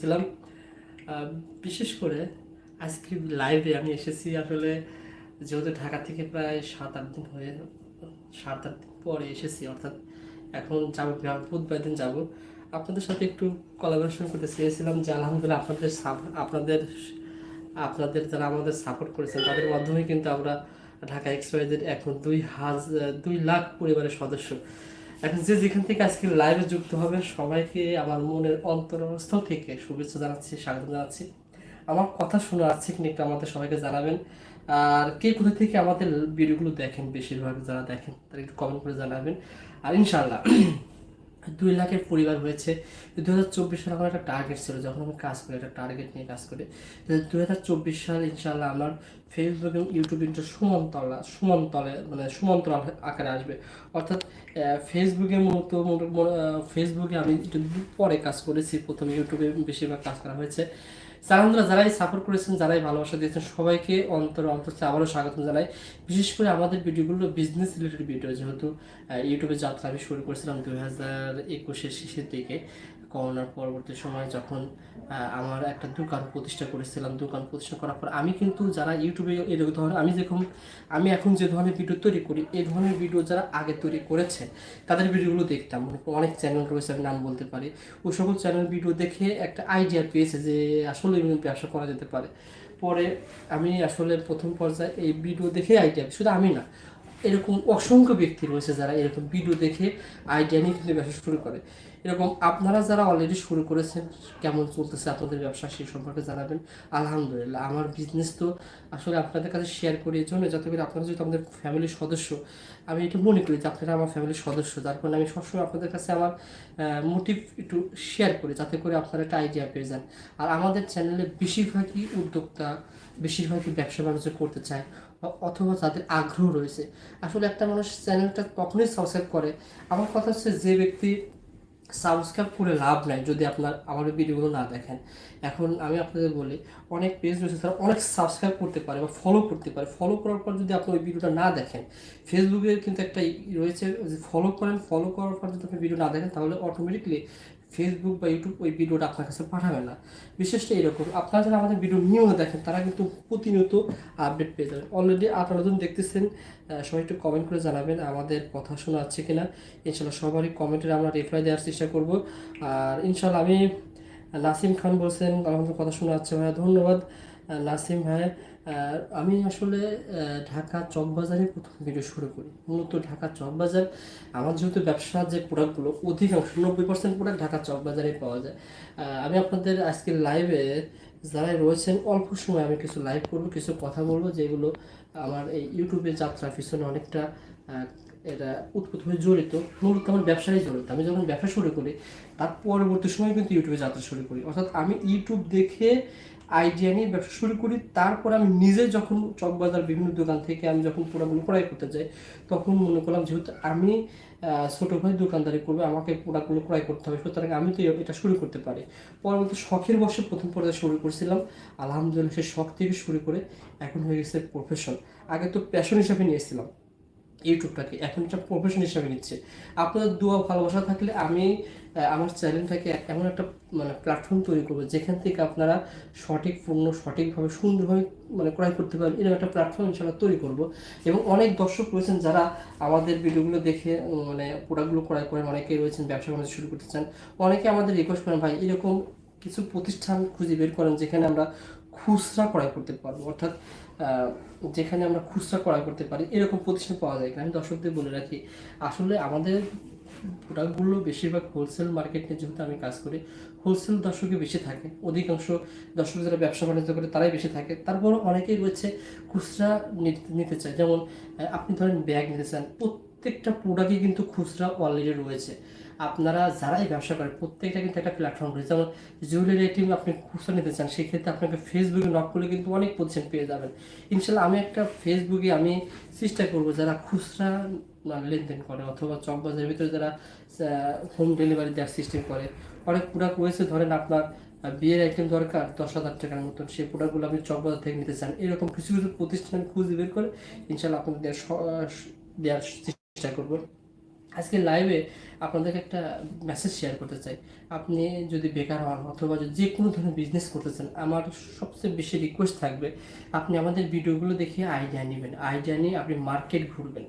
ছিলাম। বিশেষ করে আজকে লাইভে আমি এসেছি আসলে, যেহেতু ঢাকা থেকে প্রায় সাত আট দিন হয়ে, সাত আট দিন পরে এসেছি, অর্থাৎ এখন যাব বুধবার দিন যাব। আপনাদের সাথে একটু কোলাবোরেশন করতে চেয়েছিলাম যে আলহামদুলিল্লাহ আপনাদের আপনাদের আপনাদের যারা আমাদের সাপোর্ট করেছেন, তাদের মাধ্যমে কিন্তু আমরা ঢাকা এক্সপ্রেসের এখন দুই হাজার দুই লাখ পরিবারের সদস্য। এখন যে যেখান থেকে আজকে লাইভে যুক্ত হবে, সবাইকে আমার মনের অন্তরস্থ থেকে শুভেচ্ছা জানাচ্ছি, স্বাগত জানাচ্ছি। আমার কথা শোনা আছে কিনা একটু আমাদের সবাইকে জানাবেন। আর কে কোথা থেকে আমাদের ভিডিওগুলো দেখেন, বেশিরভাগ যারা দেখেন, তারা একটু কমেন্ট করে জানাবেন। আর ইনশাল্লাহ দুই লাখের পরিবার হয়েছে। দু হাজার চব্বিশ সালে আমার একটা টার্গেট ছিল, যখন আমি কাজ করি, একটা টার্গেট নিয়ে কাজ করি। দু হাজার চব্বিশ সাল ইনশাল্লাহ আমার ফেসবুক এবং ইউটিউব ইন্টার সমান্তলা, সমান্তলে মানে সমান্তরাল আকারে আসবে। অর্থাৎ ফেসবুকে মতো ফেসবুকে আমি পরে কাজ করেছি, প্রথমে ইউটিউবে বেশিরভাগ কাজ করা হয়েছে। সারান্দরা যারাই সাপোর্ট করেছেন, যারাই ভালোবাসা দিয়েছেন, সবাইকে অন্তর অন্তর আবারও স্বাগত জানাই। বিশেষ করে আমাদের ভিডিওগুলো বিজনেস রিলেটেড ভিডিও যেহেতু ইউটিউবে যাত্রা আমি শুরু করেছিলাম দুই হাজার একুশের শেষের দিকে। করোনার পরবর্তী সময় যখন আমার একটা দোকান প্রতিষ্ঠা করেছিলাম, দোকান প্রতিষ্ঠা করার পর আমি কিন্তু যারা ইউটিউবে এই ধরনের, আমি যেরকম, আমি এখন যে ধরনের ভিডিও তৈরি করি এই ধরনের ভিডিও যারা আগে তৈরি করেছে, তাদের ভিডিওগুলো দেখতাম। অনেক চ্যানেল রয়েছে, আমি নাম বলতে পারি। ওই সকল চ্যানেল ভিডিও দেখে একটা আইডিয়া পেয়েছে যে আসলে ব্যবসা করা যেতে পারে। পরে আমি আসলে প্রথম পর্যায়ে এই ভিডিও দেখে আইডিয়া শুধু আমি না এরকম অসংখ্য ব্যক্তি রয়েছে যারা এরকম ভিডিও দেখে আইডিয়া নিয়ে কিন্তু ব্যবসা শুরু করে। এরকম আপনারা যারা অলরেডি শুরু করেছেন, কেমন চলতেছে আপনাদের ব্যবসা সেই সম্পর্কে জানাবেন। আলহামদুলিল্লাহ, আমার বিজনেস তো আসলে আপনাদের কাছে শেয়ার করি এই জন্য, যাতে করে আপনারা যেহেতু আমাদের ফ্যামিলির সদস্য, আমি এটা মনে করি যে আপনারা আমার ফ্যামিলির সদস্য, যার কারণে আমি সবসময় আপনাদের কাছে আমার মোটিভ একটু শেয়ার করি, যাতে করে আপনারা একটা আইডিয়া পেয়ে যান। আর আমাদের চ্যানেলে বেশিরভাগই উদ্যোক্তা বেশিরভাগই ব্যবসা বাণিজ্য করতে চায় অথবা তাদের আগ্রহ রয়েছে। আসলে একটা মানুষ চ্যানেলটা তখনই সাবস্ক্রাইব করে, আমার কথা হচ্ছে যে ব্যক্তি সাবস্ক্রাইব করে লাভ নাই যদি আপনার, আমার ভিডিওগুলো না দেখেন। এখন আমি আপনাদের বলি, অনেক পেজ রয়েছে তারা অনেক সাবস্ক্রাইব করতে পারে বা ফলো করতে পারে। ফলো করার পর যদি আপনি ওই ভিডিওটা না দেখেন ফেসবুকের কিন্তু একটা রয়েছে যে ফলো করেন ফলো করার পর যদি আপনি ভিডিও না দেখেন, তাহলে অটোমেটিকলি ফেসবুক বা ইউটিউব ওই ভিডিওটা আপনার কাছে পাঠাবে না। বিশেষ করে এরকম। আপনারা যারা আমাদের ভিডিও নিয়মিত দেখেন তারা কিন্তু প্রতিনিয়ত আপডেট পেয়ে যাবেন। অলরেডি আপনারা যখন দেখতেছেন সবাই একটু কমেন্ট করে জানাবেন আমাদের কথা শোনা যাচ্ছে কিনা। ইনশাল্লাহ সবারই কমেন্টের আমরা রিপ্লাই দেওয়ার চেষ্টা করব। আর ইনশাল্লাহ আমি নাসিম খান বলছেন আমাদের কথা শোনা যাচ্ছে। ভাইয়া ধন্যবাদ। নাসিম ভাই আহ, আমি আসলে ঢাকা চকবাজারে প্রথম ভিডিও শুরু করি। মূলত ঢাকা চকবাজার, আমার যেহেতু ব্যবসার যে প্রোডাক্টগুলো অধিকাংশ, নব্বই পার্সেন্ট প্রোডাক্ট ঢাকা চকবাজারে পাওয়া যায়। আমি আপনাদের আজকে লাইভে যারা রয়েছেন, অল্প সময় আমি কিছু লাইভ করব, কিছু কথা বলব, যেগুলো আমার এই ইউটিউবে যাত্রার পিছনে অনেকটা এটা উৎপত্তি হয়ে জড়িত। মূলত আমার ব্যবসায় জড়িত। আমি যখন ব্যবসা শুরু করি, তার পরবর্তী সময় কিন্তু ইউটিউবে যাত্রা শুরু করি। অর্থাৎ আমি ইউটিউব দেখে আইডিয়া নিয়ে ব্যবসা শুরু করি। তারপর আমি নিজে যখন চকবাজার বিভিন্ন দোকান থেকে আমি যখন প্রোডাক্টগুলো ক্রয় করতে যাই, তখন মনে করলাম যেহেতু আমি ছোটো ভাই দোকানদারি করবে, আমাকে প্রোডাক্টগুলো ক্রয় করতে হবে। সুতরাং আমি তো এটা শুরু করতে পারি। পরবর্তী শখের বসে প্রথম পর্যায়ে শুরু করেছিলাম। আলহামদুলিল্লাহ সেই শখ থেকে শুরু করে এখন হয়ে গেছে প্রফেশন আগে তো প্যাশন হিসাবে নিয়েছিলাম। ইউটিউবটাকে, এখন একটা প্রফেশন হিসাবে নিচ্ছে। আপনাদের দোয়া, ভালোবাসা থাকলে আমি আমার চ্যানেলটাকে এমন একটা মানে প্ল্যাটফর্ম তৈরি করব, যেখান থেকে আপনারা সঠিক পণ্য সঠিকভাবে, সুন্দরভাবে মানে ক্রয় করতে পারেন, এরকম একটা প্ল্যাটফর্ম ইনশাল্লাহ তৈরি করব। এবং অনেক দর্শক রয়েছেন যারা আমাদের ভিডিওগুলো দেখে মানে প্রোডাক্টগুলো ক্রয় করেন, অনেকেই রয়েছেন, ব্যবসা বাণিজ্য শুরু করতে চান, অনেকে আমাদের রিকোয়েস্ট করেন, ভাই, এরকম কিছু প্রতিষ্ঠান খুঁজে বের করেন, যেখানে আমরা খুচরা ক্রয় করতে পারব। অর্থাৎ যেখানে আমরা খুচরা ক্রয় করতে পারি, এরকম প্রতিষ্ঠান পাওয়া যায় আমি দর্শকদের বলে রাখি, আসলে আমাদের প্রোডাক্টগুলো বেশিরভাগ হোলসেল মার্কেট নিয়ে যেহেতু আমি কাজ করি হোলসেল দর্শকই বেশি থাকে, অধিকাংশ দর্শক যারা ব্যবসা বাণিজ্য করে তারাই বেশি থাকে, তারপরও অনেকেই রয়েছে খুচরা নিতে চায়, যেমন আপনি ধরেন ব্যাগ নিতে চান, প্রত্যেকটা প্রোডাক্টই কিন্তু খুচরা অলরেডি রয়েছে। আপনারা যারাই ব্যবসা করেন, প্রত্যেকটা কিন্তু একটা প্ল্যাটফর্ম রয়েছে। যেমন জুয়েলারি আইটেম আপনি খুচরা নিতে চান, সেক্ষেত্রে আপনাকে ফেসবুকে নক করলে কিন্তু অনেক পজিশন পেয়ে যাবেন। ইনশাল্লাহ আমি একটা ফেসবুকে আমি চেষ্টা করব যারা খুচরা লেনদেন করে অথবা চকবাজারের ভিতরে যারা হোম ডেলিভারি দেওয়ার সিস্টেম করে। অনেক প্রোডাক্ট রয়েছে, ধরেন আপনার বিয়ের আইটেম দরকার, দশ হাজার টাকার মতন, সেই প্রোডাক্টগুলো আপনি চকবাজার থেকে নিতে চান। এরকম কিছু কিছু প্রতিষ্ঠান খুঁজে বের করে ইনশাল্লাহ আপনাদের দেওয়ার দেওয়ার চেষ্টা করব। আজকে লাইভে আপনাদেরকে একটা মেসেজ শেয়ার করতে চাই। আপনি যদি বেকার হন অথবা যে কোনো ধরনের বিজনেস করতে চান, আমার সবচেয়ে বেশি রিকোয়েস্ট থাকবে, আপনি আমাদের ভিডিওগুলো দেখে আইডিয়া নেবেন। আইডিয়া নিয়ে আপনি মার্কেট ঘুরবেন।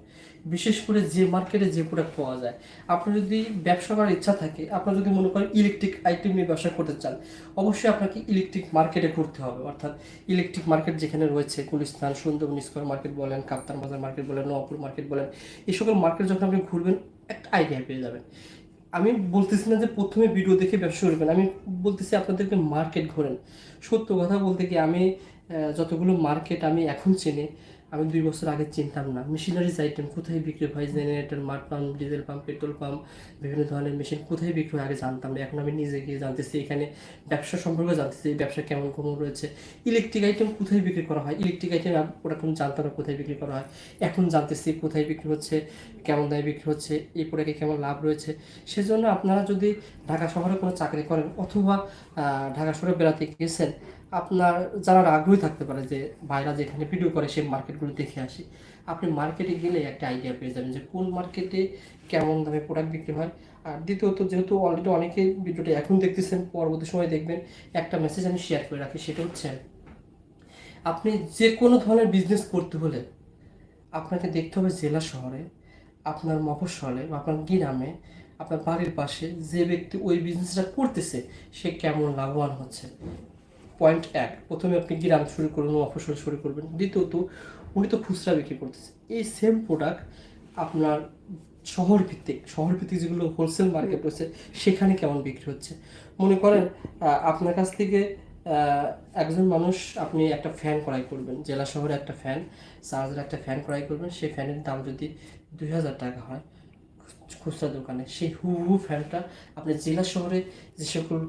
বিশেষ করে যে মার্কেটে যে প্রোডাক্ট পাওয়া যায়। আপনার যদি ব্যবসা করার ইচ্ছা থাকে, আপনার যদি মনে করেন ইলেকট্রিক আইটেম নিয়ে ব্যবসা করতে চান, অবশ্যই আপনাকে ইলেকট্রিক মার্কেটে ঘুরতে হবে। অর্থাৎ ইলেকট্রিক মার্কেট যেখানে রয়েছে, গুলিস্তান, সুন্দরবন স্কোয়ার মার্কেট বলেন, কাপ্তান বাজার মার্কেট বলেন নওয়াপুর মার্কেট বলেন, এই সকল মার্কেট যখন আপনি ঘুরবেন একটা আইডিয়া পেয়ে যাবেন। আমি বলতেছি না যে প্রথমে ভিডিও দেখে ব্যবসা করবেন, আমি বলতেছি আপনাদেরকে মার্কেট ঘোরেন। সত্য কথা বলতে কি আমি যতগুলো মার্কেট আমি এখন চিনি আমি দুই বছর আগে চিনতাম না। মেশিনারিজ আইটেম কোথায় বিক্রি হয় জেনারেটর মাঠ pump diesel pump petrol pump বিভিন্ন ধরনের মেশিন কোথায় বিক্রি হয়, আগে জানতাম না। এখন আমি নিজে গিয়ে জানতেছি এখানে ব্যবসা সম্পর্কে জানতেছি ব্যবসা কেমন কেমন রয়েছে। ইলেকট্রিক আইটেম কোথায় বিক্রি করা হয়? ইলেকট্রিক আইটেম ওরা কোনো জানতাম না কোথায় বিক্রি করা হয়। এখন জানতেছি কোথায় বিক্রি হচ্ছে, কেমন দামে বিক্রি হচ্ছে এই প্রোডাক্টে কেমন লাভ রয়েছে। সেজন্য আপনারা যদি ঢাকা শহরে কোনো চাকরি করেন অথবা ঢাকা শহরে বেড়াতে গেছেন আপনার যারা আগ্রহী থাকতে পারে যে ভাইরা যেখানে ভিডিও করে সেই মার্কেটগুলো দেখে আসি, আপনি মার্কেটে গেলে একটা আইডিয়া পেয়ে যাবেন যে কোন মার্কেটে কেমন দামে প্রোডাক্ট বিক্রি হয়। আর দ্বিতীয়ত, যেহেতু অলরেডি অনেকে ভিডিওটা এখন দেখতেছেন, পরবর্তী সময় দেখবেন, একটা মেসেজ আমি শেয়ার করে রাখি, সেটা হচ্ছে আপনি যে কোনো ধরনের বিজনেস করতে হলে আপনাকে দেখতে হবে জেলা শহরে, আপনার মফস্বলে বা আপনার গ্রামে, আপনার বাড়ির পাশে যে ব্যক্তি ওই বিজনেসটা করতেছে, সে কেমন লাভবান হচ্ছে। পয়েন্ট এক, প্রথমে আপনি গ্রাম শুরু করবেন মফস্বল শুরু করবেন। দ্বিতীয়ত, উনি তো খুচরা বিক্রি করতেছে। এই সেম প্রোডাক্ট আপনার শহর ভিত্তিক শহর ভিত্তিক যেগুলো হোলসেল মার্কেট রয়েছে, সেখানে কেমন বিক্রি হচ্ছে? মনে করেন আপনার কাছ থেকে একজন মানুষ আপনি একটা ফ্যান ক্রয় করবেন, জেলা শহরে একটা ফ্যান চার্জের একটা ফ্যান ক্রয় করবেন, সেই ফ্যানের দাম যদি দুই হাজার টাকা হয় খুচরা দোকানে, সেই হু হু ফ্যানটা আপনি জেলা শহরে যে সকল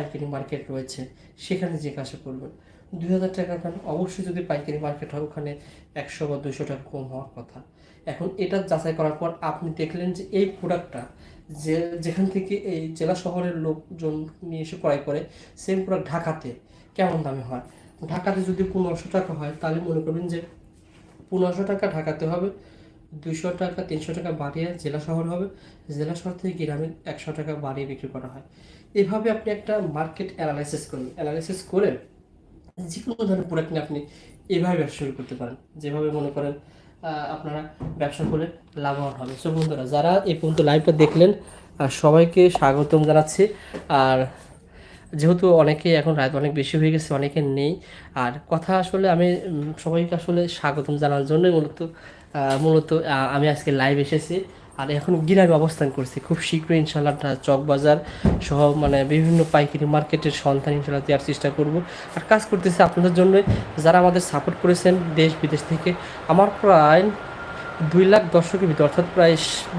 পাইকারি মার্কেট রয়েছে, সেখানে জিজ্ঞাসা করবেন। দুই হাজার টাকার ফ্যান অবশ্যই যদি পাইকারি মার্কেট হয়, ওখানে একশো বা দুশো টাকা কম হওয়ার কথা। এখন এটা যাচাই করার পর আপনি দেখলেন যে এই প্রোডাক্টটা যে যেখান থেকে এই জেলা শহরের লোকজন নিয়ে এসে ক্রয় করে সেম প্রোডাক্ট ঢাকাতে কেমন দামে হয়? ঢাকাতে যদি পনেরোশো টাকা হয়, তাহলে মনে করবেন যে পনেরোশো টাকা ঢাকাতে হবে। দুইশো টাকা, তিনশো টাকা বাড়িয়ে জেলা শহর হবে। জেলা শহর থেকে গ্রামে একশো টাকা বাড়িয়ে বিক্রি করা হয়। এভাবে আপনি একটা মার্কেট অ্যানালাইসিস করবেন অ্যানালাইসিস করে যে কোনো ধরনের প্রোডাক্ট নিয়ে আপনি এভাবে ব্যবসা শুরু করতে পারেন। যেভাবে মনে করেন আপনারা ব্যবসা করে লাভবান হবে সো বন্ধুরা, যারা এই পর্যন্ত লাইভটা দেখলেন সবাইকে স্বাগতম জানাচ্ছি। আর যেহেতু অনেকে এখন রাত অনেক বেশি হয়ে গেছে, অনেকে নেই। আর কথা আসলে আমি সবাইকে আসলে স্বাগতম জানার জন্যই মূলত মূলত আমি আজকে লাইভ এসেছি। আর এখন গিরামে অবস্থান করছি। খুব শীঘ্রই ইনশাল্লাহ চকবাজার সহ মানে বিভিন্ন পাইকারি মার্কেটের সন্ধান ইনশাল্লাহ দেওয়ার চেষ্টা করব। আর কাজ করতেছি আপনাদের জন্য যারা আমাদের সাপোর্ট করেছেন দেশ বিদেশ থেকে, আমার প্রায় দুই লাখ দর্শকের ভিতরে, অর্থাৎ প্রায়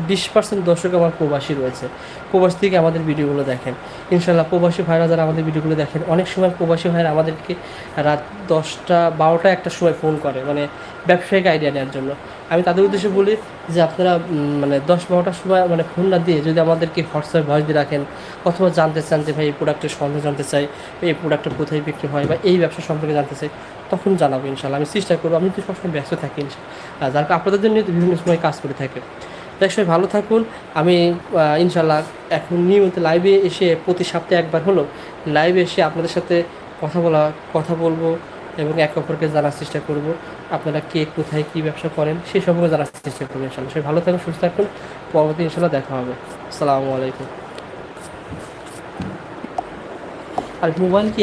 বিশ পার্সেন্ট দর্শক আমার প্রবাসী রয়েছে। প্রবাস থেকে আমাদের ভিডিওগুলো দেখেন। ইনশাল্লাহ প্রবাসী ভাইরা যারা আমাদের ভিডিওগুলো দেখেন, অনেক সময় প্রবাসী ভাইরা আমাদেরকে রাত দশটা, বারোটা, একটা সময় ফোন করে মানে ব্যবসায়িক আইডিয়া নেওয়ার জন্য। আমি তাদের উদ্দেশ্যে বলি যে আপনারা মানে দশ বারোটার সময় মানে ফোন না দিয়ে যদি আমাদেরকে হোয়াটসঅ্যাপ ভয়েস দিয়ে রাখেন, অথবা জানতে চান যে ভাই এই প্রোডাক্টের সন্দেহ জানতে চাই এই প্রোডাক্টটা কোথায় বিক্রি হয়, বা এই ব্যবসা সম্পর্কে জানতে চাই, তখন জানাব ইনশাল্লাহ আমি চেষ্টা করব, আমি তো সবসময় ব্যস্ত থাকি ইনশাল্লাহ। যার আপনাদের জন্য বিভিন্ন সময় কাজ করে থাকে। তাই সবাই ভালো থাকুন। আমি ইনশাল্লাহ এখন নিয়মিত লাইভে এসে প্রতি সপ্তাহে একবার হলো লাইভে এসে আপনাদের সাথে কথা বলা, কথা বলব। এবং একে অপরকে জানার চেষ্টা করব, আপনারা কে কোথায় কি ব্যবসা করেন, সে সম্পর্কে জানার চেষ্টা করবেন ইনশাল্লাহ সবাই ভালো থাকুন, সুস্থ থাকুন, পরবর্তী ইনশাল্লাহ দেখা হবে। আসসালামু আলাইকুম। আর মোবাইল কি